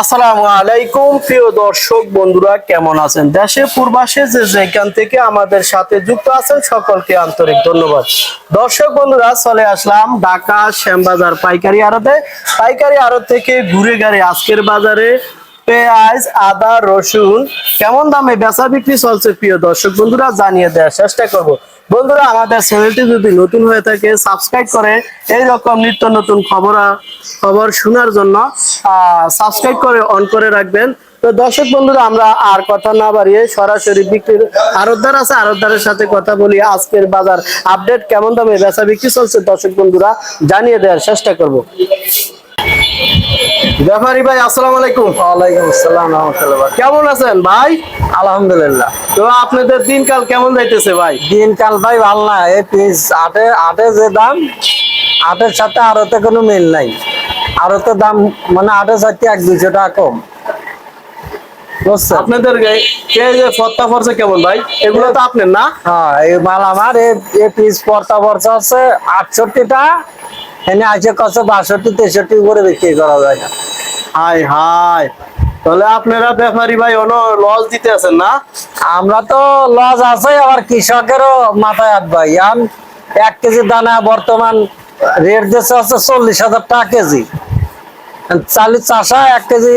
আসসালামু আলাইকুম, প্রিয় দর্শক বন্ধুরা, কেমন আছেন? দেশে, পূর্বাসে যে যেখান থেকে আমাদের সাথে যুক্ত আছেন, সকলকে আন্তরিক ধন্যবাদ। দর্শক বন্ধুরা, চলে আসলাম ঢাকা শ্যামবাজার পাইকারি আড়তে। পাইকারি আড়ত থেকে ঘুরে গাড়ি আজকের বাজারে পেঁয়াজ, আদা, রসুন, কেমন দামে বেচা বিক্রি চলছে, প্রিয় দর্শক বন্ধুরা, জানিয়ে দেওয়ার চেষ্টা করব। বন্ধুরা, আমাদের চ্যানেলটি যদি নতুন হয়ে থাকে সাবস্ক্রাইব করে এই রকম নিত্য নতুন খবর খবর শোনার জন্য সাবস্ক্রাইব করে অন করে রাখবেন। তো দর্শক বন্ধুরা, আমরা আর কথা না বাড়িয়ে সরাসরি বিক্রির আরতদার আছে আরতদারের সাথে কথা বলি। আজকের বাজার আপডেট কেমন দামে বেচা বিক্রি চলছে দর্শক বন্ধুরা, জানিয়ে দেওয়ার চেষ্টা করব। ব্যাপারী ভাই আসসালামু আলাইকুম। ওয়ালাইকুম আসসালাম রহমতুল্লাহ কেমন আছেন ভাই? আলহামদুলিল্লাহ। তো আপনাদের দিনকাল কেমন যাইতেছে ভাই? দিনকাল ভাই ভালো না এই পিস আটে আটে যে দাম আটের সাথে আরতে কোনো মিল নাই। আরতে দাম মানে আটের সাথে এক দুইশো টাকা কম। আপনাদের যে ফত্তা ফরসা কেমন ভাই? এগুলো তো আপনার না? হ্যাঁ এই মাল আমার এই এই পিস আছে আটষট্টিটা এনে আছে কত? বাষট্টি তেষট্টি করে বিক্রি করা যায় না। Hi hi. তাহলে আপনারা ব্যাপারী ভাই অন লস দিতে আছেন না? আমরা তো লস আছে আবার কৃষকেরও মাথায় হাত ভাই। আম এক কেজি দানা বর্তমান রেট দিচ্ছে হচ্ছে চল্লিশ হাজার টাকা কেজি। চালি চাষা এক কেজি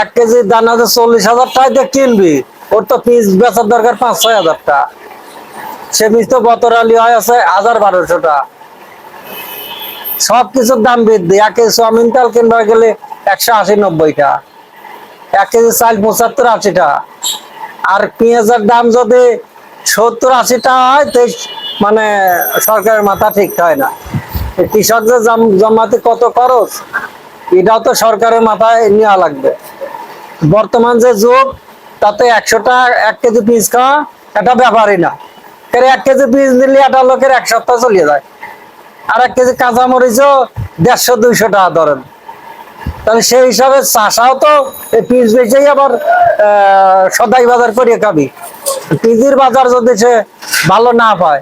এক কেজি দানা যে চল্লিশ হাজার টাকা দিয়ে কিনবি ওর তো পিস বেচার দরকার পাঁচ ছয় হাজার টাকা। সে পিস তো বতরালি হয় আছে হাজার বারোশো টাকা। সব কিছুর দাম বৃদ্ধি। এক কেজি চাউমিন তেল কিনবা গেলে একশো আশি নব্বই টাকা। এক কেজি চাল পঁচাত্তর আশি টাকা। আর পেঁয়াজের দাম যদি সত্তর আশি টাকা হয়, তো মানে সরকারের মাথা ঠিক হয় না। এই কৃষক যে জমাতে কত খরচ, এটাও তো সরকারের মাথায় নেওয়া লাগবে। বর্তমান যে যুগ, তাতে একশো টাকা, এক কেজি পিস খাওয়া এটা ব্যাপারই না। এক কেজি পিস নিলে একটা লোকের এক সপ্তাহ চলিয়ে যায়। আর এক কেজি কাঁচা মরিচও দেড়শো দুইশো টাকা ধরেন। তাহলে সেই হিসাবে চাষাও তো পিস বেচেই আবার সদাই বাজার করে খাবি। পিজির বাজার যদি সে ভালো না পায়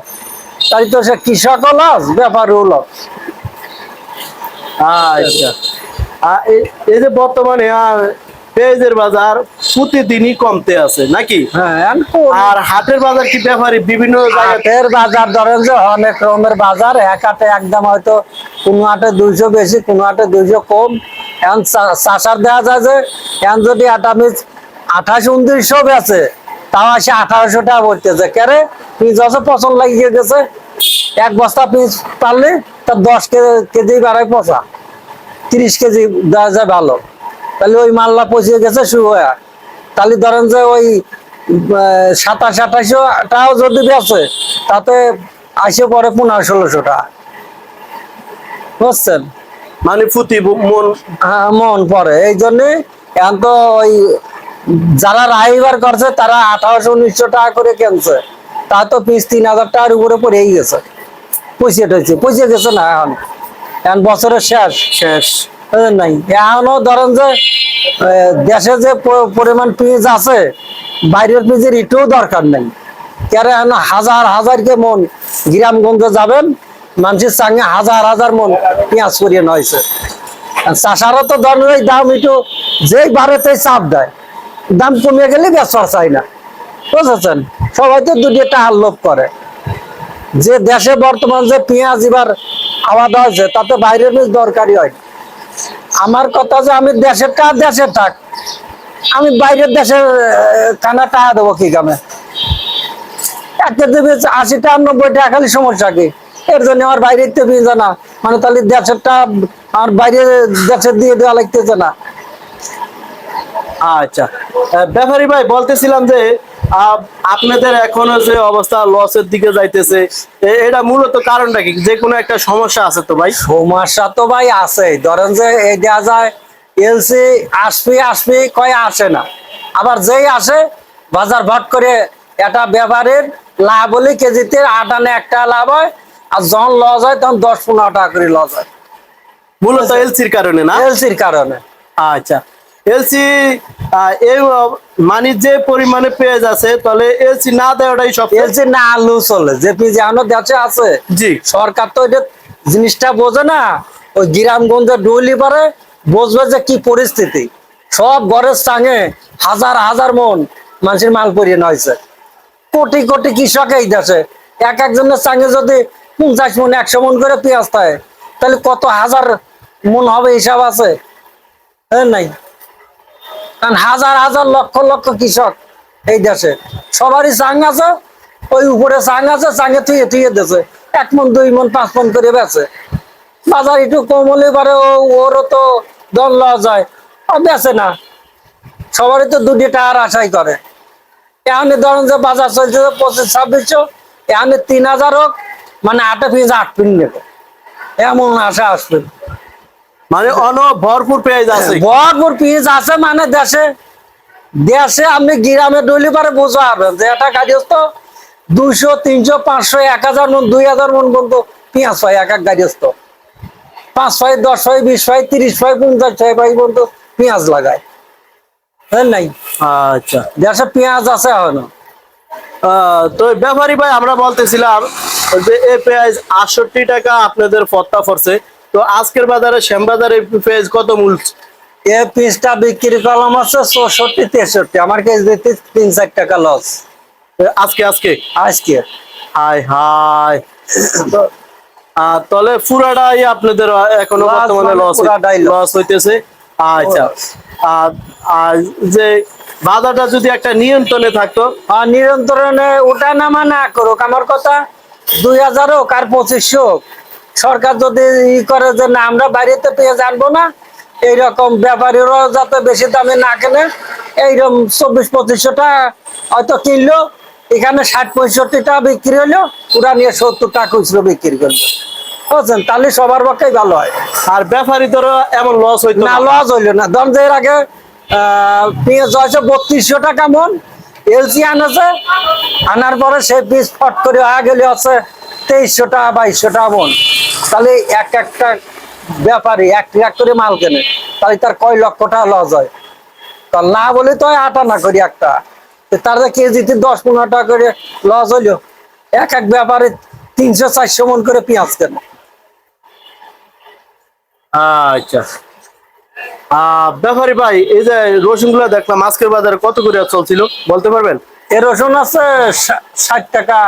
তাই তো সে কৃষকও লস ব্যাপারও লস। আচ্ছা। এই- যে বর্তমানে আহ, পেঁয়াজের বাজার প্রতিদিনই কমতে আছে নাকি? হ্যাঁ আর হাটের বাজার কি ব্যাপারী? বিভিন্ন হাটের বাজার ধরেন যে অনেক রকমের বাজার এক হাটে একদম হয়তো কোনো হাটে দুইশো বেশি কোনো হাটে দুইশো কম। এখন চাষার দেওয়া যায় যে এখন যদি আটামি আঠাশ উনত্রিশশো বেছে তাও আসে আঠারোশো টাকা বলতেছে কেরে পিস আছে পছন্দ লাগিয়ে গেছে। এক বস্তা পিস পারলে তার দশ কেজি কেজি বাড়ায় পচা। তিরিশ কেজি দেওয়া যায় ভালো। তাহলে ওই মাল্লা পচিয়ে গেছে শুরু হয়ে। তাহলে ধরেন যে ওই সাতাশ আঠাশশো টাকাও যদি বেছে তাতে আসে পরে পনেরো ষোলোশো টাকা বুঝছেন? মানে প্রতি মন হ্যাঁ, মন পড়ে এই জন্যে এখন তো ওই যারা রাইবার করছে তারা আঠারোশো উনিশশো টাকা করে কিনছে। তা তো পিস তিন হাজার টাকার উপরে পড়েই গেছে। পয়সা টইছে পয়সা গেছে না এখন? এখন বছরের শেষ। শেষ। নাই। এখনও ধরেন যে দেশে যে পরিমাণ পিস আছে, বাইরের পিসের একটুও দরকার নেই। কেন এখন হাজার হাজার কে মন গ্রামগঞ্জে যাবেন, মানুষের সঙ্গে হাজার হাজার মন পেঁয়াজ করিয়ে নয়ছে চাষারও তো ধরেন দাম একটু যেই বাড়েতে চাপ দেয়। দাম কমে গেলে বেচার চাই না। বুঝেছেন? সবাই তো দুটি টাকার লোভ করে। যে দেশে বর্তমান যে পেঁয়াজ এবার আবাদ হয়েছে, তাতে বাইরের বীজ দরকারই হয়। আমার কথা যে আমি দেশের টাকা দেশের টাক আমি বাইরের দেশের কানা টাকা দেবো কি কামে? এক কেজি বীজ আশি টাকা নব্বই টাকা খালি সমস্যা কি? এর জন্য আমার বাইরে তো বীজ না মানে তাহলে দেশেরটা আমার বাইরে দেশের দিয়ে দেওয়া লাগতেছে না। আচ্ছা। ব্যাপারী ভাই, বলতেছিলাম যে আপনাদের এখনও যে অবস্থা লসের দিকে যাইতেছে এটা মূলত কারণটা কি? যে কোনো একটা সমস্যা আছে তো ভাই? সমস্যা তো ভাই আছে ধরেন যে এই দেওয়া যায় এলসি আসবি আসবি কয় আসে না। আবার যেই আসে বাজার ভট করে এটা ব্যবহারের লাভ হলে কেজিতে আট আনে একটা লাভ হয় আর যখন লস হয় তখন দশ পনেরো টাকা করে লস হয়। মূলত এলসির কারণে না? এলসির কারণে। আচ্ছা। এলসি এই মানে যে পরিমাণে পেঁয়াজ আছে তাহলে এলসি না দেওয়াটাই সব এলসি না আলু চলে যে এখনও দেশে আছে। জি। সরকার তো এটা জিনিসটা বোঝে না ওই গ্রামগঞ্জে ডুইলি পারে বুঝবে যে কি পরিস্থিতি। সব ঘরের সাঙে হাজার হাজার মন মানুষের মাল পরিয়ে নয়ছে কোটি কোটি কৃষক এই দেশে। এক একজনের সঙ্গে যদি পঞ্চাশ মন একশো মন করে পেঁয়াজ থাকে তাহলে কত হাজার মন হবে হিসাব আছে? হ্যাঁ নাই? কারণ হাজার হাজার লক্ষ লক্ষ কৃষক এই দেশে। সবারই চাং আছে, ওই উপরে চাং আছে, চাঙে থুয়ে থুয়ে দেছে। এক মন, দুই মন, পাঁচ মন করে বেছে বাজার একটু কম হলে পারে ওরও তো দল লওয়া যায়। ও বেছে না। সবারই তো দুটি টাকার আশাই করে। এখানে ধরেন যে বাজার চলছে পঁচিশ, ছাব্বিশশো, এখানে তিন হাজার হোক মানে আটে পিস আট পিন নেবে। এমন আশা আসবে। মানে অন ভরপুর পেঁয়াজ আছে। ভরপুর পিস আছে মানে দেশে দেশে আপনি গ্রামে ডলি পারে বোঝা হবেন যে একটা গাড়িস্থ দুইশো তিনশো পাঁচশো এক হাজার মন দুই হাজার মন পর্যন্ত পেঁয়াজ হয় এক এক গাড়িস্থ পাঁচ ছয় দশ ছয় বিশ ছয় তিরিশ ছয় পঞ্চাশ ছয় ভাই পর্যন্ত পেঁয়াজ লাগায়। হ্যাঁ নাই? আচ্ছা। দেশে পেঁয়াজ আছে এখনও। আহ, তো ব্যাপারী ভাই আমরা বলতেছিলাম যে এই পেঁয়াজ আটষট্টি টাকা আপনাদের ফত্তা পড়ছে। তো আজকের বাজারে শ্যামবাজারে পেঁয়াজ কত এ পিসটা বিক্রি করলাম আছে চৌষট্টি তেষট্টি। আমার কাছে দিতে তিন চার টাকা লস। আজকে আজকে? আজকে। তো- আহ, তাহলে পুরাটাই আপনাদের এখনও বর্তমানে মানে লস লস। হইতেছে। আচ্ছা। আর আর যে বাজারটা যদি একটা নিয়ন্ত্রণে থাকতো? আর নিরন্তরণে ওটা নামা না করুক। আমার কথা দুই হাজার হোক আর পঁচিশশো হোক। সরকার যদি ই করে যে না আমরা বাড়িতে পেয়ে জানব না এইরকম ব্যাপারীরাও যাতে বেশি দামে না কেনে এইরকম চব্বিশ পঁচিশশো টাকা হয়তো কিনলো এখানে ষাট পঁয়ষট্টি টাকা বিক্রি হলো ওরা নিয়ে সত্তর টাকা খুচরো বিক্রি করল। বুঝছেন? তাহলে সবার পক্ষেই ভালো হয়। আর ব্যাপারীদেরও এমন লস হইতো না লস হইল না। ধরেন যে এর আগে পেঁয়াজ হয়েছে বত্রিশশো টাকা মন এলসি আনেছে আনার পরে সে পিস ফট করে হয়ে গেলে আছে তেইশশো টাকা বাইশশো টাকা মন। তাহলে এক একটা ব্যাপারী এক লাখ করে মাল কেনে। তাহলে তার কয় লক্ষ টাকা লস হয়? তা না বলে তো আট আনা করি একটা। তার কেজিতে দশ পনেরো টাকা করে লস হইল এক এক ব্যাপারে তিনশো চারশো মন করে পেঁয়াজ কেনে। আচ্ছা। আহ, ব্যাপারী ভাই এই যে রসুনগুলা দেখলাম আজকের বাজারে কত করে চলছিল? বলতে পারবেন? এ রসুন আছে ষাট টাকা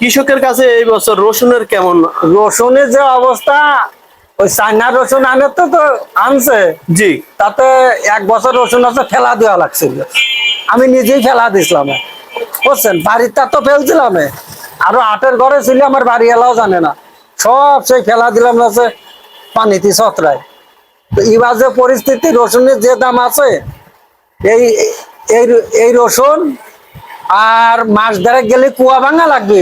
কৃষকের কাছে এই বছর রসুনের কেমন? রসুনের যে অবস্থা ওই চাইনা রসুন আনে তো তো আনছে। জি। তাতে এক বছর রসুন আছে ফেলা দেওয়া লাগছিল। আমি নিজেই ফেলা দিছিলাম। বুঝছেন? বাড়িটা তো ফেলছিলাম। আরও আটের ঘরে ছিল আমার বাড়ি এলাও জানে না। সব সেই ফেলা দিলাম না পানিতে ছত্রায়। তো এবার যে পরিস্থিতি রসুনের যে দাম আছে এই এই এই রসুন আর মাস ধরে গেলে কুয়া ভাঙা লাগবে।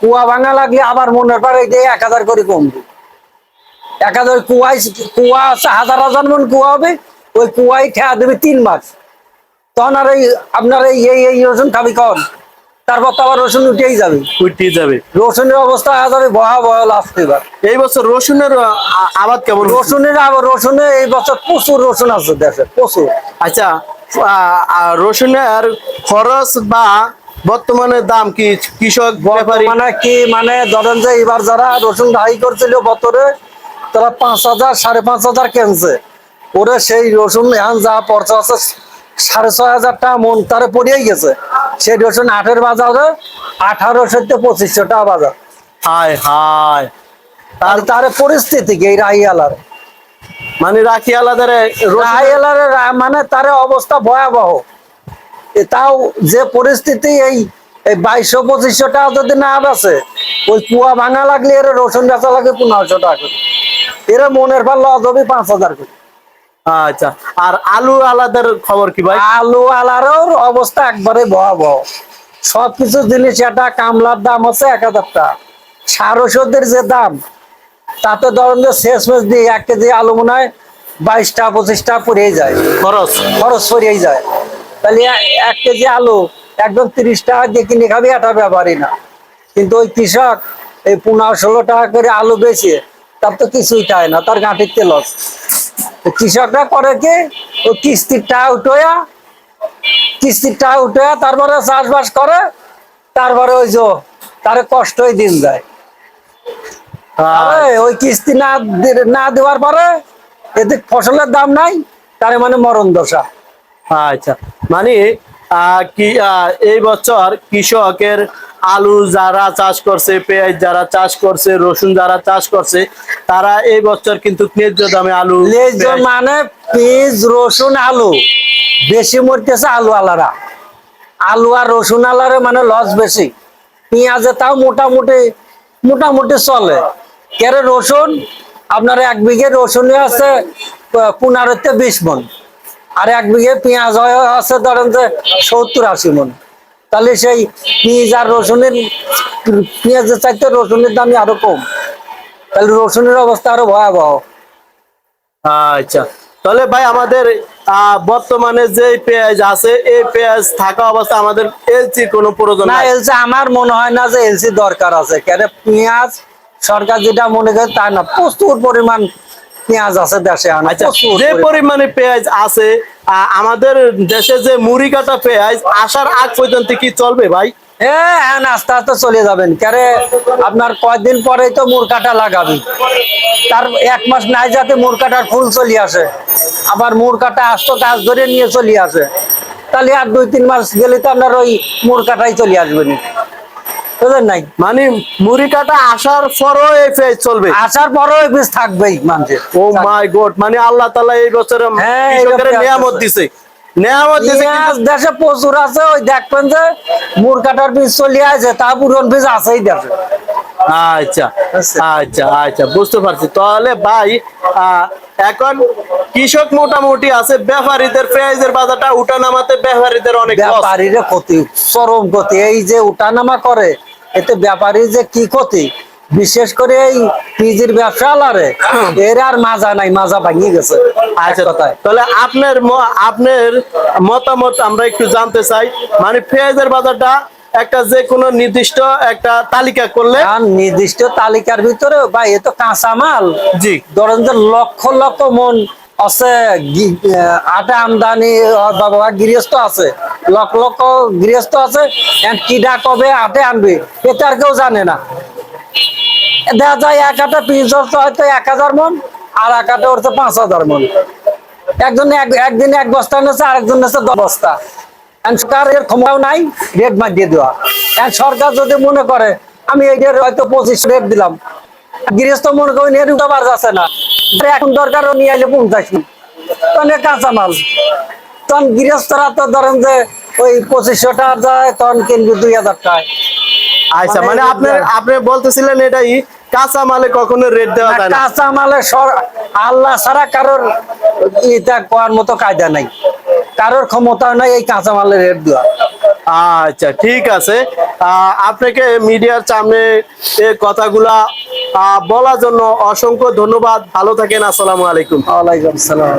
কুয়া ভাঙা লাগলে আবার মনের পরে এই এক হাজার করে কমবে। এক হাজার কুয়াই কুয়া আছে হাজার হাজার মন কুয়া হবে ওই কুয়াই ঠেয়া দেবে তিন মাস। তখন আর এই আপনার এই এই রসুন খাবি কন তারপর তো আবার রসুন উঠেই যাবে। উঠতে যাবে। রসুনের অবস্থা হয়ে যাবে বহা লাস্ট এবার। এই বছর রসুনের আবাদ কেমন রসুনের আবার রসুনে এই বছর প্রচুর রসুন আছে দেশে প্রচুর। আচ্ছা রসুনের খরচ বা বর্তমানে দাম কি? কৃষক মানে কি মানে ধরেন যে এবার যারা রসুন ঢাই করছিল বতরে তারা পাঁচ হাজার সাড়ে পাঁচ হাজার কেনছে। ওরে সেই রসুন এখন যা পড়ছে আছে সাড়ে ছয় হাজার টাকা মন তারে পড়িয়েই গেছে। সেই রসুন আঠের বাজারে আঠারোশো থেকে পঁচিশশো টাকা বাজার। হায় হায়। আর তার পরিস্থিতি কি এই রাহিয়ালার মানে রাখি আলাদা রাহিয়ালার মানে তার অবস্থা ভয়াবহ। তাও যে পরিস্থিতি এই এই বাইশশো পঁচিশশো টাকা যদি না বেছে ওই কুয়া ভাঙা লাগলে এর রসুন বেচা লাগে পনেরোশো টাকা করে। এর মনের পর লস পাঁচ হাজার করে। আচ্ছা আর আলু আলাদার খবর কি ভাই? আলু আলারও অবস্থা একবারে ভয়াবহ। সবকিছু জিনিস এটা কামলার দাম হচ্ছে এক হাজার টাকা। সার ওষুধের যে দাম তাতে ধরেন যে শেষ মেশ দিয়ে এক কেজি আলু মনে হয় বাইশটা পঁচিশটা পড়েই যায়। খরচ? খরচ সরিয়ে যায়। তাহলে এক কেজি আলু একদম তিরিশ টাকা দিয়ে কিনে খাবি এটা ব্যাপারই না। কিন্তু ওই কৃষক এই পনেরো ষোলো টাকা করে আলু বেচে তার তো কিছুই খায় না তার গাঁটির লস কৃষকরা করে কি? ওই কিস্তির টাকা উঠোয়া কিস্তির টাকা উঠোয়া তারপরে চাষবাস করে তারপরে ওই যে তার কষ্টই দিন যায়। ওই কিস্তি না না দেওয়ার পরে এতে ফসলের দাম নাই তার মানে মরণ দশা। আচ্ছা মানে কি এই বছর কৃষকের আলু যারা চাষ করছে পেঁয়াজ যারা চাষ করছে রসুন যারা চাষ করছে তারা এই বছর কিন্তু ন্যায্য দামে আলু মানে পেঁয়াজ রসুন আলু। বেশি মরতেছে আলু আলারা আলু আর রসুন আলারে মানে লস বেশি। পেঁয়াজে তাও মোটামুটি মোটামুটি চলে। কেরে রসুন? আপনার এক বিঘে রসুনে আছে পনেরোতে বিশ মন। আর এক বিঘে পেঁয়াজ হয় আছে ধরেন যে সত্তর আশি মন। তাহলে সেই পেঁয়াজ আর রসুনের পেঁয়াজের চাইতে রসুনের দামই আরও কম। তাহলে রসুনের অবস্থা আরও ভয়াবহ। আচ্ছা। তাহলে ভাই আমাদের আহ, বর্তমানে যে পেঁয়াজ আছে এই পেঁয়াজ থাকা অবস্থা আমাদের এলসি কোনো প্রয়োজন না এলসি আমার মনে হয় না যে এলসি দরকার আছে। কেন পেঁয়াজ সরকার যেটা মনে করে তা না প্রচুর পরিমাণ পেঁয়াজ আছে দেশে আচ্ছা যে পরিমাণ। পরিমাণে পেঁয়াজ আছে আমাদের দেশে যে মুড়ি কাটা পেঁয়াজ আসার আগ পর্যন্ত কি চলবে ভাই? হ্যাঁ আস্তে আস্তে চলে যাবেন। কেরে আপনার কয়েকদিন পরেই তো মুরকাটা লাগাবি। তার এক মাস নাই যাতে মুরকাটার ফুল চলে আসে। আবার মুরকাটা আসতো কাজ ধরে নিয়ে চলে আসে। তাহলে আর দুই তিন মাস গেলে তো আপনার ওই মুরকাটাই চলে আসবে না। বুঝলেন নাই? মানে মুড়ি কাটা আসার পরও এই পেঁয়াজ চলবে? আসার পরেও এই থাকবেই মানুষের। ও মাই গড মানে আল্লাহ তাআলা এই বছরে হ্যাঁ, নিয়ামত দিছে। নিয়ামত দিছে কিন্তু দেশে প্রচুর আছে ওই দেখবেন যে মুর কাটার বীজ চলে আছে তা পুরন বীজ আছেই দেশে। আচ্ছা আচ্ছা। আচ্ছা বুঝতে পারছি। তাহলে ভাই এখন কৃষক মোটামুটি আছে ব্যাপারীদের পেঁয়াজের বাজারটা উঠা নামাতে ব্যাপারীদের অনেক। ব্যাপারীরা ক্ষতি চরম ক্ষতি। এই যে উঠানামা করে এতে ব্যাপারী যে কি ক্ষতি? বিশেষ করে এই পিজির ব্যবসা আলারে। এর আর মাজা নাই মাজা ভাঙিয়ে গেছে। আচ্ছা তাহলে আপনার আপনার মতামত আমরা একটু জানতে চাই। মানে পেঁয়াজের বাজারটা একটা যে কোনো নির্দিষ্ট একটা তালিকা করলে আর নির্দিষ্ট তালিকার ভিতরে ভাই এ তো কাঁচা মাল। জি। ধরেন যে লক্ষ লক্ষ মন আছে আটা আমদানি গৃহস্থ আছে। লক্ষ লক্ষ গৃহস্থ আছে কিডা কবে আটে আনবে এটা আর কেউ জানে না। দেখা যায় এক আটা পিস হয়তো এক হাজার মন, আর এক আটা হচ্ছে পাঁচ হাজার মন। একজন এক- একদিন এক বস্তা নেছে আরেকজন নেছে দশ বস্তা। ক্ষমতাও নাই, রেট দেওয়া। সরকার যদি মনে করে, আমি এইটার হয়তো পঁচিশ রেট দিলাম। গৃহস্থ মনে করেন, এর উঠাবার যাচ্ছে না। এখন দরকার নিয়ে আইলে পঞ্চাশ নি তখন এ কাঁচা মাল তখন গৃহস্থরা তো ধরেন যে ওই পঁচিশশো টাকা যায় তখন কিনবি দুই হাজার টাকায় আচ্ছা মানে মানে আপনি আপনি বলতেছিলেন এটাই কাঁচা মালে কখনো রেট দেওয়া যায় না? কাঁচা মালে আল্লাহ ছাড়া কারোর এটা করার মতো কায়দা নাই। কারোর ক্ষমতা নাই এই কাঁচা মালের রেট দেওয়া। আচ্ছা ঠিক আছে। আহ, আপনাকে মিডিয়ার সামনে এই কথাগুলা আহ, বলার জন্য অসংখ্য ধন্যবাদ। ভালো থাকেন আসসালামু আলাইকুম। ওয়ালাইকুম সালাম